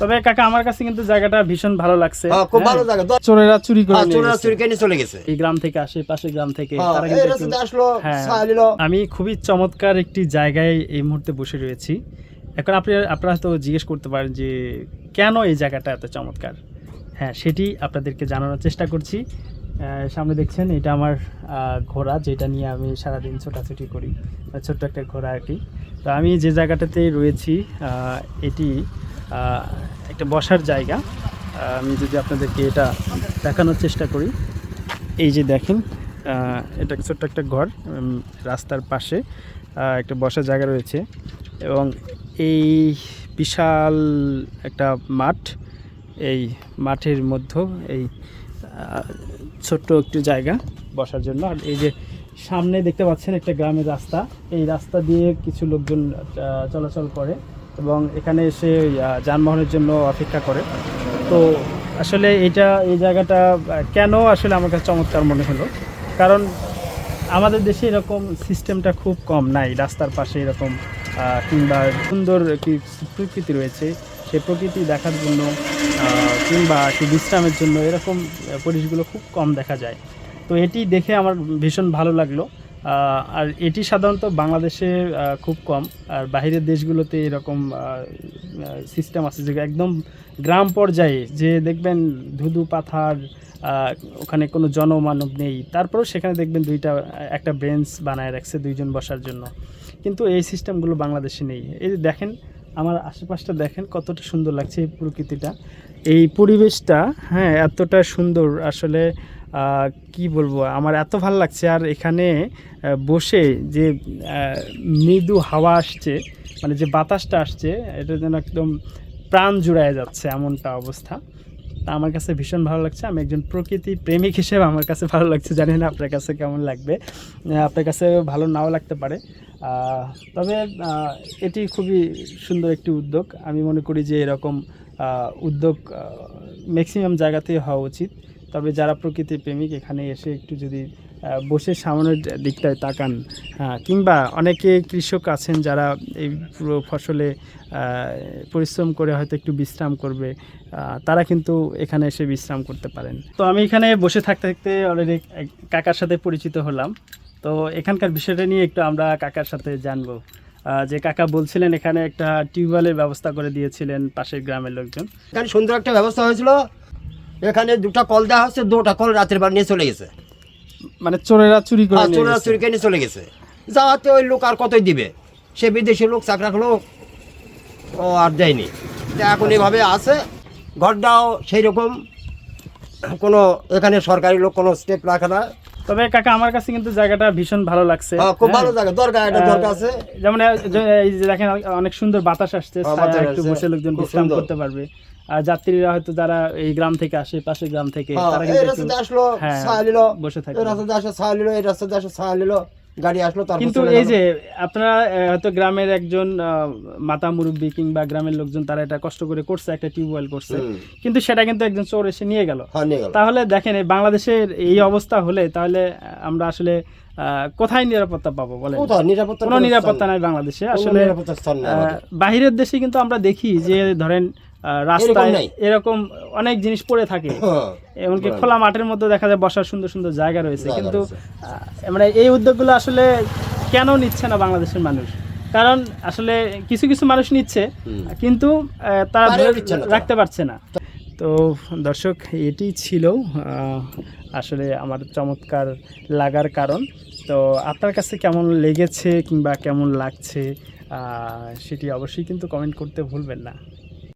তবে কাকা আমার কাছে কিন্তু জায়গাটা ভীষণ ভালো লাগছে। হ্যাঁ, খুব হ্যাঁ। ভালো জায়গা। চোরেরা চুরি করে হ্যাঁ, চোরেরা চুরি করে চলে গেছে। এই গ্রাম থেকে আসে পাশের গ্রাম থেকে তারা কিন্তু আসলো। আমি খুবই চমৎকার একটি জায়গায় এই মুহূর্তে বসে রয়েছি। এখন আপনি আপনারা হয়তো জিজ্ঞেস করতে পারেন যে কেন এই জায়গাটা এত চমৎকার? হ্যাঁ সেটি আপনাদেরকে জানানোর চেষ্টা করছি। আহ, সামনে দেখছেন এটা আমার আহ, ঘোড়া যেটা নিয়ে আমি সারাদিন ছোটাছুটি করি। ছোট্ট একটা ঘোড়া আর কি। তো আমি যে জায়গাটাতে রয়েছি আহ, এটি একটা বসার জায়গা। আমি যদি আপনাদেরকে এটা দেখানোর চেষ্টা করি। এই যে দেখেন এটা ছোট্ট একটা ঘর রাস্তার পাশে একটা বসার জায়গা রয়েছে। এবং এই বিশাল একটা মাঠ, এই মাঠের মধ্যে, এই ছোট্ট একটু জায়গা বসার জন্য। আর এই যে সামনে দেখতে পাচ্ছেন একটা গ্রামের রাস্তা। এই রাস্তা দিয়ে কিছু লোকজন চলাচল করে। এবং এখানে এসে যানবাহনের জন্য অপেক্ষা করে। তো আসলে এটা, এই জায়গাটা কেন আসলে আমার কাছে চমৎকার মনে হলো? কারণ আমাদের দেশে এরকম সিস্টেমটা খুব কম নাই। রাস্তার পাশে এরকম কিংবা সুন্দর প্রকৃতি রয়েছে। সে প্রকৃতি দেখার জন্য কিংবা একটি বিশ্রামের জন্য এরকম পরিবেশগুলো খুব কম দেখা যায়। তো এটি দেখে আমার ভীষণ ভালো লাগল। আর এটি সাধারণত বাংলাদেশে খুব কম। আর বাইরের দেশগুলোতে এরকম সিস্টেম আছে যে একদম গ্রাম পর্যায়ে যে দেখবেন ধুধু পাথার ওখানে কোনো জনমানব নেই। তারপরেও সেখানে দেখবেন দুইটা, একটা বেঞ্চ বানায় রাখছে দুইজন বসার জন্য। কিন্তু এই সিস্টেমগুলো বাংলাদেশে নেই। এই যে দেখেন, আমার আশেপাশটা দেখেন কতটা সুন্দর লাগছে এই প্রকৃতিটা। এই পরিবেশটা হ্যাঁ এতটা সুন্দর। আসলে কি বলব, আমার এত ভালো লাগছে। আর এখানে বসে যে মৃদু হাওয়া আসছে মানে যে বাতাসটা আসছে, এটা যেন একদম প্রাণ জুড়ায় যাচ্ছে এমনটা অবস্থা। তা আমার কাছে ভীষণ ভালো লাগছে। আমি একজন প্রকৃতি প্রেমিক হিসেবে আমার কাছে ভালো লাগছে। জানি না আপনার কাছে কেমন লাগবে। আপনার কাছে ভালো নাও লাগতে পারে। তবে এটি খুবই সুন্দর একটি উদ্যোগ। আমি মনে করি যে এরকম উদ্যোগ ম্যাক্সিমাম জায়গাতেই হওয়া উচিত। তবে যারা প্রকৃতি প্রেমিক, এখানে এসে একটু যদি বসে সামনের দিকটায় তাকান হ্যাঁ কিংবা অনেকে কৃষক আছেন যারা এই পুরো ফসলে পরিশ্রম করে হয়তো একটু বিশ্রাম করবে তারা কিন্তু এখানে এসে বিশ্রাম করতে পারেন। তো আমি এখানে বসে থাকতে থাকতে অলরেডি কাকার সাথে পরিচিত হলাম। তো এখানকার বিষয়টা নিয়ে একটু আমরা কাকার সাথে জানব। যে কাকা বলছিলেন এখানে একটা টিউবওয়েলের ব্যবস্থা করে দিয়েছিলেন পাশের গ্রামের লোকজন। এখানে সুন্দর একটা ব্যবস্থা হয়েছিল। এখানে দুটা কল দেওয়া হচ্ছে দুটা কল রাতের বার নিয়ে চলে গেছে। মানে চোরেরা চুরি করে আর চোরেরা চুরি করে নিয়ে চলে গেছে। যাওয়াতে ওই লোক আর কতই দিবে? সে বিদেশি লোক চাকরা হলো ও আর দেয়নি। তো এখন এভাবে আছে ঘরটাও সেই রকম কোনো এখানে সরকারি লোক কোনো স্টেপ রাখে না। তবে কাকা আমার কাছে কিন্তু জায়গাটা ভীষণ ভালো লাগছে। হ্যাঁ, খুব হ্যাঁ। ভালো জায়গা দরকার একটা দরকার আছে। যেমন এই যে- দেখেন অনেক সুন্দর বাতাস আসছে হ্যাঁ, একটু বসে লোকজন বিশ্রাম করতে পারবে। আর যাত্রীরা হয়তো যারা এই গ্রাম থেকে আসে পাশের গ্রাম থেকে তারা কিন্তু আসলো বসে থাকে এই রাস্তাতে আসে ছায়া নিল এই রাস্তা আসে ছায়া নিল। গাড়ি আসলো তারপর কিন্তু এই যে আপনারা হয়তো গ্রামের একজন মাতা মুরব্বী কিংবা গ্রামের লোকজন তারা এটা কষ্ট করে করছে একটা টিউবওয়েল করছে। কিন্তু সেটা কিন্তু একজন চোর এসে নিয়ে গেল। হ্যাঁ নিয়ে গেল। তাহলে দেখেন এই বাংলাদেশের এই অবস্থা হলে তাহলে আমরা আসলে কোথায় নিরাপত্তা পাবো বলেন? নিরাপত্তা কোনো নিরাপত্তা নাই। বাংলাদেশে। আসলে। বাহিরের দেশে কিন্তু আমরা দেখি যে ধরেন রাস্তায় এরকম অনেক জিনিস পড়ে থাকে। হ্যাঁ, এমনকি খোলা মাঠের মধ্যে দেখা যায় বসার সুন্দর সুন্দর জায়গা রয়েছে। কিন্তু মানে এই উদ্যোগগুলো আসলে কেন নিচ্ছে না বাংলাদেশের মানুষ? কারণ আসলে কিছু কিছু মানুষ নিচ্ছে কিন্তু তারা। রাখতে পারছে না। তো দর্শক এটি ছিল আসলে আমার চমৎকার লাগার কারণ। তো আপনার কাছে কেমন লেগেছে কিংবা কেমন লাগছে সেটি অবশ্যই কিন্তু কমেন্ট করতে ভুলবেন না।